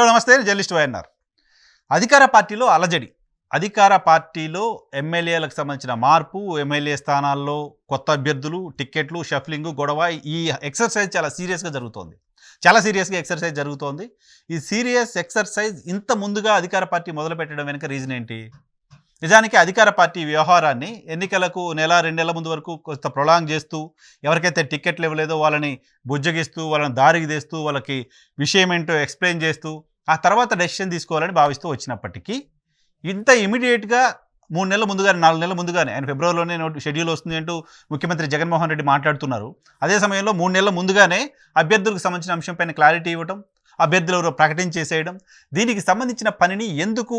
Hello నమస్తే journalist YNR. అధికార పార్టీలో అలజడి. అధికార పార్టీలో ఎమ్మెల్యేలకు సంబంధించిన మార్పు ఎమ్మెల్యే స్థానాల్లో కొత్త అభ్యర్థులు టిక్కెట్లు షఫ్లింగ్ గొడవ ఈ ఎక్సర్సైజ్ చాలా సీరియస్గా జరుగుతోంది. చాలా సీరియస్గా ఎక్సర్సైజ్ జరుగుతోంది. ఈ సీరియస్ ఎక్సర్సైజ్ ఇంత ముందుగా అధికార పార్టీ మొదలుపెట్టడం వెనుక రీజన్ ఏంటి? నిజానికి అధికార పార్టీ వ్యవహారాన్ని ఎన్నికలకు నెల రెండేళ్ళ ముందు వరకు కొంత ప్రొలాంగ్ చేస్తూ ఎవరికైతే టికెట్లు ఇవ్వలేదో వాళ్ళని బుజ్జగిస్తూ వాళ్ళని దారికి తీస్తూ వాళ్ళకి విషయం ఏంటో ఎక్స్ప్లెయిన్ చేస్తూ ఆ తర్వాత డెసిషన్ తీసుకోవాలని భావిస్తూ వచ్చినప్పటికీ ఇంత ఇమీడియట్గా మూడు నెలల ముందుగానే నాలుగు నెలల ముందుగానే ఆయన ఫిబ్రవరిలోనే షెడ్యూల్ వస్తుంది అంటూ ముఖ్యమంత్రి జగన్మోహన్ రెడ్డి మాట్లాడుతున్నారు. అదే సమయంలో మూడు నెలల ముందుగానే అభ్యర్థులకు సంబంధించిన అంశంపైన క్లారిటీ ఇవ్వడం అభ్యర్థులు ఎవరో ప్రకటించేసేయడం దీనికి సంబంధించిన పనిని ఎందుకు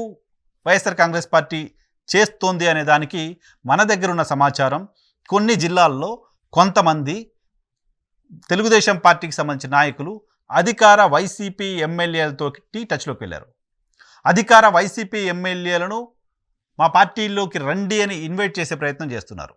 వైఎస్ఆర్ కాంగ్రెస్ పార్టీ చేస్తోంది అనే దానికి మన దగ్గర ఉన్న సమాచారం కొన్ని జిల్లాల్లో కొంతమంది తెలుగుదేశం పార్టీకి సంబంధించిన నాయకులు అధికార వైసీపీ ఎమ్మెల్యేలతో టచ్లోకి వెళ్ళారు. అధికార వైసీపీ ఎమ్మెల్యేలను మా పార్టీలోకి రండి అని ఇన్వైట్ చేసే ప్రయత్నం చేస్తున్నారు.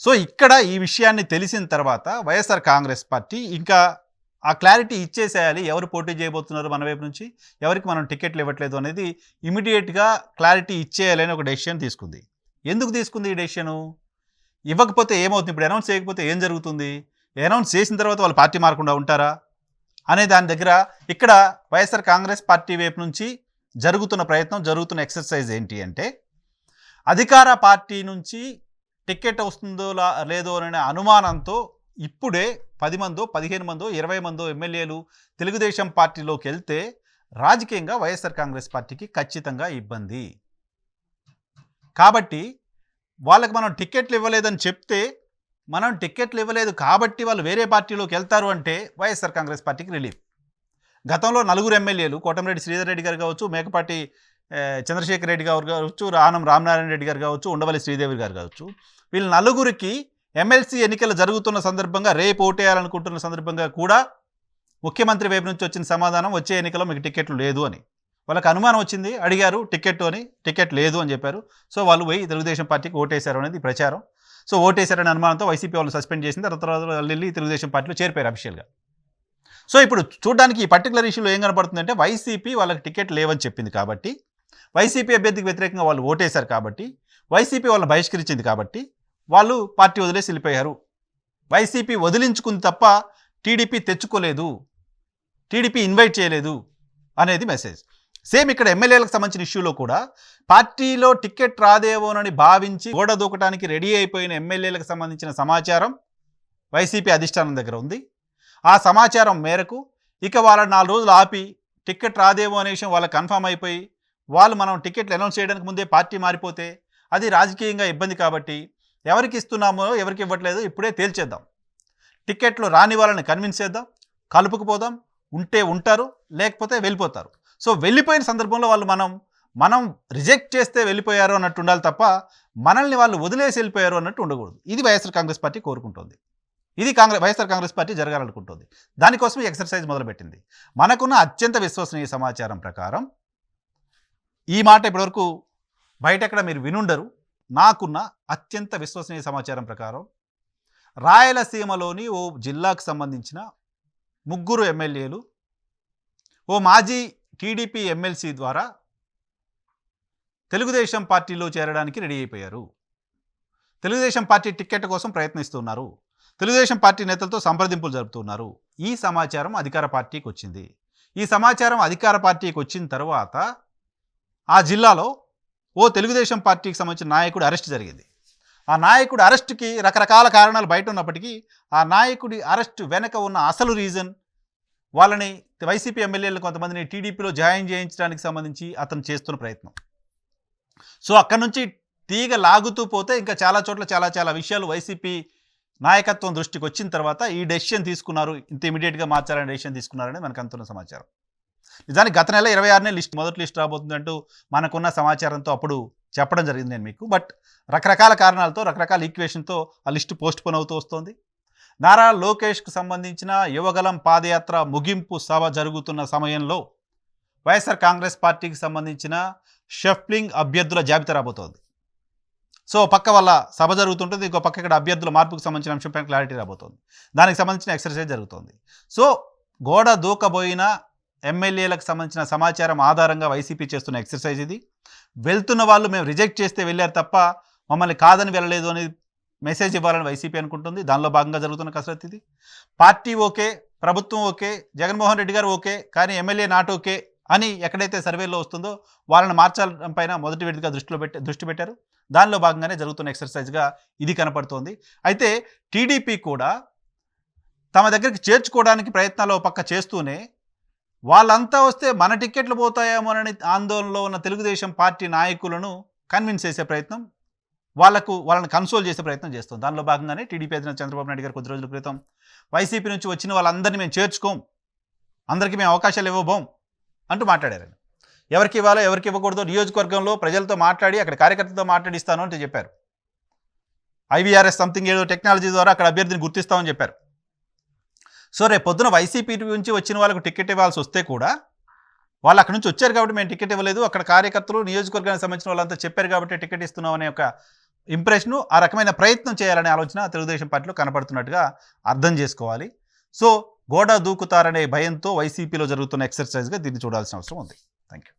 సో ఇక్కడ ఈ విషయాన్ని తెలిసిన తర్వాత వైఎస్ఆర్ కాంగ్రెస్ పార్టీ ఇంకా ఆ క్లారిటీ ఇచ్చేసేయాలి. ఎవరు పోటీ చేయబోతున్నారు మన వైపు నుంచి? ఎవరికి మనం టికెట్లు ఇవ్వట్లేదు అనేది ఇమీడియట్గా క్లారిటీ ఇచ్చేయాలి అని ఒక డెసిషన్ తీసుకుంది. ఎందుకు తీసుకుంది ఈ డెసిషను? ఇవ్వకపోతే ఏమవుతుంది? ఇప్పుడు అనౌన్స్ చేయకపోతే ఏం జరుగుతుంది? అనౌన్స్ చేసిన తర్వాత వాళ్ళు పార్టీ మారకుండా ఉంటారా? అనే దాని దగ్గర ఇక్కడ వైఎస్ఆర్ కాంగ్రెస్ పార్టీ వైపు నుంచి జరుగుతున్న ప్రయత్నం జరుగుతున్న ఎక్సర్సైజ్ ఏంటి అంటే అధికార పార్టీ నుంచి టికెట్ వస్తుందో లేదో అనే అనుమానంతో ఇప్పుడే పది మందో పదిహేను మందో ఇరవై మందో ఎమ్మెల్యేలు తెలుగుదేశం పార్టీలోకి వెళ్తే రాజకీయంగా వైఎస్ఆర్ కాంగ్రెస్ పార్టీకి ఖచ్చితంగా ఇబ్బంది. కాబట్టి వాళ్ళకి మనం టికెట్లు ఇవ్వలేదని చెప్తే మనం టికెట్లు ఇవ్వలేదు కాబట్టి వాళ్ళు వేరే పార్టీలోకి వెళ్తారు అంటే వైఎస్ఆర్ కాంగ్రెస్ పార్టీకి రిలీఫ్. గతంలో నలుగురు ఎమ్మెల్యేలు కోటమిరెడ్డి శ్రీధర్ రెడ్డి గారు కావచ్చు మేకపాటి చంద్రశేఖర్ రెడ్డి గారు కావచ్చు రానం రామనారాయణ రెడ్డి గారు కావచ్చు ఉండవల్లి శ్రీదేవి గారు కావచ్చు వీళ్ళ నలుగురికి ఎమ్మెల్సీ ఎన్నికలు జరుగుతున్న సందర్భంగా రేపు ఓటేయాలనుకుంటున్న సందర్భంగా కూడా ముఖ్యమంత్రి వైపు నుంచి వచ్చిన సమాధానం వచ్చే ఎన్నికలో మీకు టికెట్లు లేదు అని. వాళ్ళకి అనుమానం వచ్చింది అడిగారు టికెట్ అని టికెట్ లేదు అని చెప్పారు. సో వాళ్ళు పోయి తెలుగుదేశం పార్టీకి ఓటేశారు అనేది ప్రచారం. సో ఓటేశారనే అనుమానంతో వైసీపీ వాళ్ళు సస్పెండ్ చేసింది తర్వాత తర్వాత వెళ్ళి తెలుగుదేశం పార్టీలో చేరిపోయారు అఫీషియల్గా. సో ఇప్పుడు చూడడానికి ఈ పర్టికులర్ ఇష్యూలో ఏం కనబడుతుందంటే వైసీపీ వాళ్ళకి టికెట్ లేవని చెప్పింది కాబట్టి వైసీపీ అభ్యర్థికి వ్యతిరేకంగా వాళ్ళు ఓటేశారు కాబట్టి వైసీపీ వాళ్ళని బహిష్కరించింది కాబట్టి వాళ్ళు పార్టీ వదిలేసి వెళ్ళిపోయారు. వైసీపీ వదిలించుకుంది తప్ప టీడీపీ తెచ్చుకోలేదు. టీడీపీ ఇన్వైట్ చేయలేదు అనేది మెసేజ్ సేమ్ ఇక్కడ ఎమ్మెల్యేలకు సంబంధించిన ఇష్యూలో కూడా పార్టీలో టికెట్ రాదేమోనని భావించి గోడ దూకటానికి రెడీ అయిపోయిన ఎమ్మెల్యేలకు సంబంధించిన సమాచారం వైసీపీ అధిష్టానం దగ్గర ఉంది. ఆ సమాచారం మేరకు ఇక వాళ్ళ నాలుగు రోజులు ఆపి టికెట్ రాదేమో అనే విషయం వాళ్ళకి కన్ఫర్మ్ అయిపోయి వాళ్ళు మనం టికెట్లు అనౌన్స్ చేయడానికి ముందే పార్టీ మారిపోతే అది రాజకీయంగా ఇబ్బంది కాబట్టి ఎవరికి ఇస్తున్నామో ఎవరికి ఇవ్వట్లేదు ఇప్పుడే తేల్చేద్దాం. టికెట్లు రాని వాళ్ళని కన్విన్స్ చేద్దాం. కలుపుకుపోదాం. ఉంటే ఉంటారు లేకపోతే వెళ్ళిపోతారు. సో వెళ్ళిపోయిన సందర్భంలో వాళ్ళు మనం మనం రిజెక్ట్ చేస్తే వెళ్ళిపోయారు అన్నట్టు ఉండాలి తప్ప మనల్ని వాళ్ళు వదిలేసి వెళ్ళిపోయారు అన్నట్టు ఉండకూడదు. ఇది వైఎస్ఆర్ కాంగ్రెస్ పార్టీ కోరుకుంటుంది. ఇది కాంగ్రెస్ వైఎస్ఆర్ కాంగ్రెస్ పార్టీ జరగాలనుకుంటుంది. దానికోసం ఈ ఎక్సర్సైజ్ మొదలుపెట్టింది. మనకున్న అత్యంత విశ్వసనీయ సమాచారం ప్రకారం ఈ మాట ఇప్పటివరకు బయట ఎక్కడ మీరు వినుండరు. నాకున్న అత్యంత విశ్వసనీయ సమాచారం ప్రకారం రాయలసీమలోని ఓ జిల్లాకు సంబంధించిన ముగ్గురు ఎమ్మెల్యేలు ఓ మాజీ టీడీపీ ఎమ్మెల్సీ ద్వారా తెలుగుదేశం పార్టీలో చేరడానికి రెడీ అయిపోయారు. తెలుగుదేశం పార్టీ టికెట్ కోసం ప్రయత్నిస్తున్నారు. తెలుగుదేశం పార్టీ నేతలతో సంప్రదింపులు జరుపుతున్నారు. ఈ సమాచారం అధికార పార్టీకి వచ్చింది. ఈ సమాచారం అధికార పార్టీకి వచ్చిన తర్వాత ఆ జిల్లాలో ఓ తెలుగుదేశం పార్టీకి సంబంధించిన నాయకుడు అరెస్ట్ జరిగింది. ఆ నాయకుడి అరెస్ట్కి రకరకాల కారణాలు బయట ఉన్నప్పటికీ ఆ నాయకుడి అరెస్ట్ వెనక ఉన్న అసలు రీజన్ వాళ్ళని వైసీపీ ఎమ్మెల్యేలు కొంతమందిని టీడీపీలో జాయిన్ చేయించడానికి సంబంధించి అతను చేస్తున్న ప్రయత్నం. సో అక్కడ నుంచి తీగ లాగుతూ పోతే ఇంకా చాలా చోట్ల చాలా చాలా విషయాలు వైసీపీ నాయకత్వం దృష్టికి వచ్చిన తర్వాత ఈ డెసిషన్ తీసుకున్నారు. ఇంత ఇమీడియట్గా మార్చాలని డెసిషన్ తీసుకున్నారని మనకు అంతున్న సమాచారం. నిజానికి గత నెల ఇరవై ఆరునే లిస్ట్ మొదటి లిస్ట్ రాబోతుందంటూ మనకున్న సమాచారంతో అప్పుడు చెప్పడం జరిగింది నేను మీకు. బట్ రకరకాల కారణాలతో రకరకాల ఈక్వేషన్తో ఆ లిస్టు పోస్ట్ పోన్ అవుతూ వస్తుంది. నారా లోకేష్కు సంబంధించిన యువగలం పాదయాత్ర ముగింపు సభ జరుగుతున్న సమయంలో వైఎస్ఆర్ కాంగ్రెస్ పార్టీకి సంబంధించిన షఫ్లింగ్ అభ్యర్థుల జాబితా రాబోతోంది. సో పక్క వల్ల సభ జరుగుతుంటుంది ఇంకో పక్క ఇక్కడ అభ్యర్థుల మార్పుకు సంబంధించిన అంశంపై క్లారిటీ రాబోతోంది. దానికి సంబంధించిన ఎక్సర్సైజ్ జరుగుతోంది. సో గోడ దూకబోయిన ఎమ్మెల్యేలకు సంబంధించిన సమాచారం ఆధారంగా వైసీపీ చేస్తున్న ఎక్సర్సైజ్ ఇది. వెళ్తున్న వాళ్ళు మేము రిజెక్ట్ చేస్తే వెళ్ళారు తప్ప మమ్మల్ని కాదని వెళ్ళలేదు అని మెసేజ్ ఇవ్వాలని వైసీపీ అనుకుంటుంది. దానిలో భాగంగా జరుగుతున్న కసరత్తు ఇది. పార్టీ ఓకే ప్రభుత్వం ఓకే జగన్మోహన్ రెడ్డి గారు ఓకే కానీ ఎమ్మెల్యే నాట్ ఓకే అని ఎక్కడైతే సర్వేలో వస్తుందో వాళ్ళని మార్చడం పైన మొదటి విడిగా దృష్టిలో పెట్టి దృష్టి పెట్టారు. దానిలో భాగంగానే జరుగుతున్న ఎక్సర్సైజ్గా ఇది కనపడుతోంది. అయితే టీడీపీ కూడా తమ దగ్గరికి చేర్చుకోవడానికి ప్రయత్నాలు ఒక పక్క చేస్తూనే వాళ్ళంతా వస్తే మన టిక్కెట్లు పోతాయేమోనని ఆందోళనలో ఉన్న తెలుగుదేశం పార్టీ నాయకులను కన్విన్స్ చేసే ప్రయత్నం వాళ్ళకు వాళ్ళని కన్సోల్ చేసే ప్రయత్నం చేస్తాం. దానిలో భాగంగానే టీడీపీ అధినేత చంద్రబాబు నాయుడు గారు కొద్ది రోజుల క్రితం వైసీపీ నుంచి వచ్చిన వాళ్ళందరినీ మేము చేర్చుకోం. అందరికీ మేము అవకాశాలు ఇవ్వబోం అంటూ మాట్లాడారు ఎవరికి ఇవ్వాలో ఎవరికి ఇవ్వకూడదో నియోజకవర్గంలో ప్రజలతో మాట్లాడి అక్కడ కార్యకర్తలతో మాట్లాడిస్తాను అంటే చెప్పారు. ఐవీఆర్ఎస్ సంథింగ్ ఏదో టెక్నాలజీ ద్వారా అక్కడ అభ్యర్థిని గుర్తిస్తామని చెప్పారు. సో రేపు పొద్దున వైసీపీ నుంచి వచ్చిన వాళ్ళకు టికెట్ ఇవ్వాల్సి వస్తే కూడా వాళ్ళు అక్కడ నుంచి వచ్చారు కాబట్టి మేము టికెట్ ఇవ్వలేదు. అక్కడ కార్యకర్తలు నియోజకవర్గానికి సంబంధించిన వాళ్ళంతా చెప్పారు కాబట్టి టికెట్ ఇస్తున్నాం అనే ఒక ఇంప్రెషను ఆ రకమైన ప్రయత్నం చేయాలనే ఆలోచన తెలుగుదేశం పార్టీలో కనపడుతున్నట్టుగా అర్థం చేసుకోవాలి. సో గోడ దూకుతారనే భయంతో వైసీపీలో జరుగుతున్న ఎక్సర్సైజ్గా దీన్ని చూడాల్సిన అవసరం ఉంది. థ్యాంక్